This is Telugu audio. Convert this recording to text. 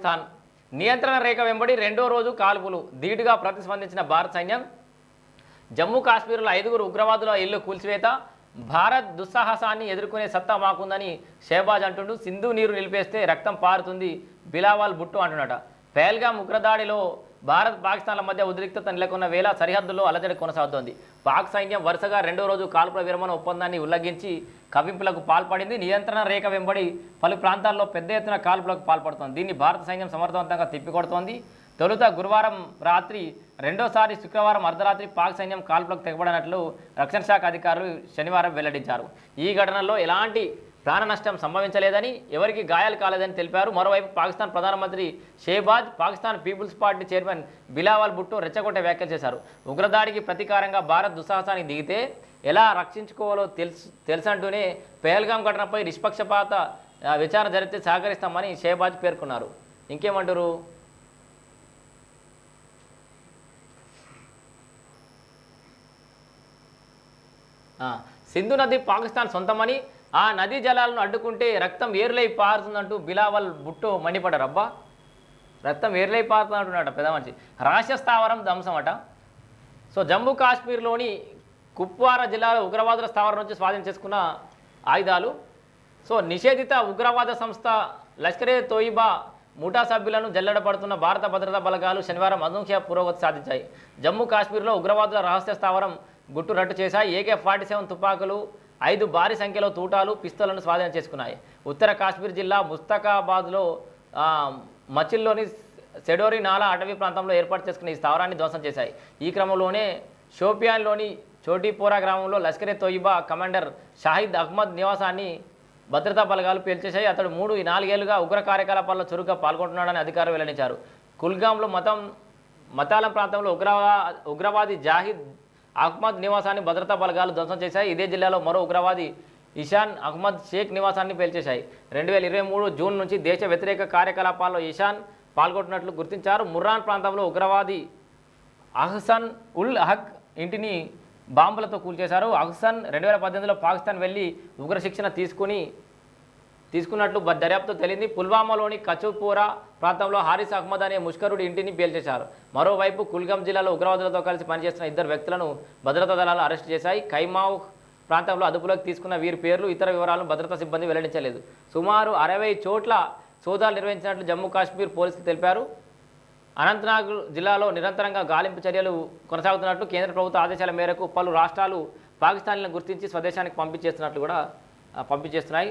పాకిస్తాన్. నియంత్రణ రేఖ వెంబడి రెండో రోజు కాల్పులు. ధీటుగా ప్రతిస్పందించిన భారత సైన్యం జమ్మూ కాశ్మీర్లో ఐదుగురు ఉగ్రవాదుల ఇల్లు కూల్చివేత భారత్ దుస్సాహసాన్ని ఎదుర్కొనే సత్తా మాకుందని షేబాజ్ అంటుండు. సింధు నీరు నిలిపేస్తే రక్తం పారుతుంది బిలావాల్ బుట్టు అంటున్నాడు పేల్గాం ఉగ్రదాడిలో భారత్ పాకిస్తాన్ల మధ్య ఉద్రిక్తత నెలకొన్న వేళ సరిహద్దుల్లో అలజడి కొనసాగుతోంది. పాక్ సైన్యం వరుసగా రెండో రోజు కాల్పుల విరమణ ఒప్పందాన్ని ఉల్లంఘించి కవింపులకు పాల్పడింది. నియంత్రణ రేఖ వెంబడి పలు ప్రాంతాల్లో పెద్ద ఎత్తున కాల్పులకు పాల్పడుతోంది. దీన్ని భారత సైన్యం సమర్థవంతంగా తిప్పికొడుతోంది. తొలుత గురువారం రాత్రి రెండోసారి శుక్రవారం అర్ధరాత్రి పాక్ సైన్యం కాల్పులకు తెగబడినట్లు రక్షణ శాఖ అధికారులు శనివారం వెల్లడించారు. ఈ ఘటనలో ఎలాంటి ప్రాణ నష్టం సంభవించలేదని ఎవరికి గాయాలు కాలేదని తెలిపారు. మరోవైపు పాకిస్తాన్ ప్రధానమంత్రి Shehbaz Pakistan people's party chairman Bilawal Bhutto రెచ్చగొట్టే వ్యాఖ్యలు చేశారు. ఉగ్రదాడికి ప్రతీకారంగా భారత్ దుస్సాహసానికి దిగితే ఎలా రక్షించుకోవాలో తెలుసు తెలుసంటూనే పెహల్గాం ఘటనపై నిష్పక్షపాత విచారణ జరిపితే సహకరిస్తామని షేబాజ్ పేర్కొన్నారు. ఇంకేమంటారు? సింధు నది పాకిస్తాన్ సొంతమని ఆ నదీ జలాలను అడ్డుకుంటే రక్తం ఏరులై పారుతుందంటూ బిలావల్ బుట్టో మండిపడ్డారు. అబ్బా! రక్తం ఏర్లై పారుతుందంటున్నాడు పెద్ద మనిషి రహస్య స్థావరం ధ్వంసం అట సో జమ్మూ కాశ్మీర్లోని కుప్వారా జిల్లాలో ఉగ్రవాదుల స్థావరం నుంచి స్వాధీనం చేసుకున్న ఆయుధాలు. సో నిషేధిత ఉగ్రవాద సంస్థ లష్కరే తోయిబా ముఠా సభ్యులను జల్లెడపడుతున్న భారత భద్రతా బలగాలు శనివారం అనూహ్య పురోగతి సాధించాయి. జమ్మూ కాశ్మీర్లో ఉగ్రవాదుల రహస్య స్థావరం గుట్టు రట్టు చేశాయి. ఏకే ఫార్టీ సెవెన్ తుపాకులు ఐదు భారీ సంఖ్యలో తూటాలు పిస్తోలను స్వాధీనం చేసుకున్నాయి. ఉత్తర కాశ్మీర్ జిల్లా ముస్తకాబాద్లో మచిల్లోని సెడోరి నాలా అటవీ ప్రాంతంలో ఏర్పాటు చేసుకున్న ఈ స్థావరాన్ని ధ్వంసం చేశాయి. ఈ క్రమంలోనే షోపియాన్లోని చోటీపోరా గ్రామంలో లష్కరే తోయిబా కమాండర్ షాహిద్ అహ్మద్ నివాసాన్ని భద్రతా బలగాలు పేల్చేశాయి. అతడు మూడు నాలుగేళ్ళుగా ఉగ్ర కార్యకలాపాల్లో చురుగ్గా పాల్గొంటున్నాడని అధికారులు వెల్లడించారు. కుల్గాంలో మతం మతాల ప్రాంతంలో ఉగ్రవా ఉగ్రవాది జాహిద్ అహ్మద్ నివాసాన్ని భద్రతా బలగాలు ధ్వంసం చేశాయి. ఇదే జిల్లాలో మరో ఉగ్రవాది ఇషాన్ అహ్మద్ షేక్ నివాసాన్ని పేల్చేశాయి. రెండు వేల ఇరవై మూడు జూన్ నుంచి దేశ వ్యతిరేక కార్యకలాపాల్లో ఇషాన్ పాల్గొంటున్నట్లు గుర్తించారు. ముర్రాన్ ప్రాంతంలో ఉగ్రవాది అహ్సన్ ఉల్ హక్ ఇంటిని బాంబులతో కూల్చేశారు. అహ్సన్ రెండు వేల పద్దెనిమిదిలో పాకిస్తాన్ వెళ్ళి ఉగ్రశిక్షణ తీసుకుని తీసుకున్నట్లు దర్యాప్తు తెలింది. పుల్వామాలోని కచూపూరా ప్రాంతంలో హారిస్ అహ్మద్ అనే ముష్కరుడి ఇంటిని పేల్చేశారు. మరోవైపు కుల్గాం జిల్లాలో ఉగ్రవాదులతో కలిసి పనిచేస్తున్న ఇద్దరు వ్యక్తులను భద్రతా దళాలు అరెస్ట్ చేశాయి. కైమావ్ ప్రాంతంలో అదుపులోకి తీసుకున్న వీరి పేర్లు ఇతర వివరాలను భద్రతా సిబ్బంది వెల్లడించలేదు. సుమారు అరవై చోట్ల సోదాలు నిర్వహించినట్లు జమ్మూ కాశ్మీర్ పోలీసులు తెలిపారు. అనంతనాగ్ జిల్లాలో నిరంతరంగా గాలింపు చర్యలు కొనసాగుతున్నట్లు కేంద్ర ప్రభుత్వ ఆదేశాల మేరకు పలు రాష్ట్రాలు పాకిస్తాన్లను గుర్తించి స్వదేశానికి పంపించేస్తున్నట్లు కూడా పంపించేస్తున్నాయి.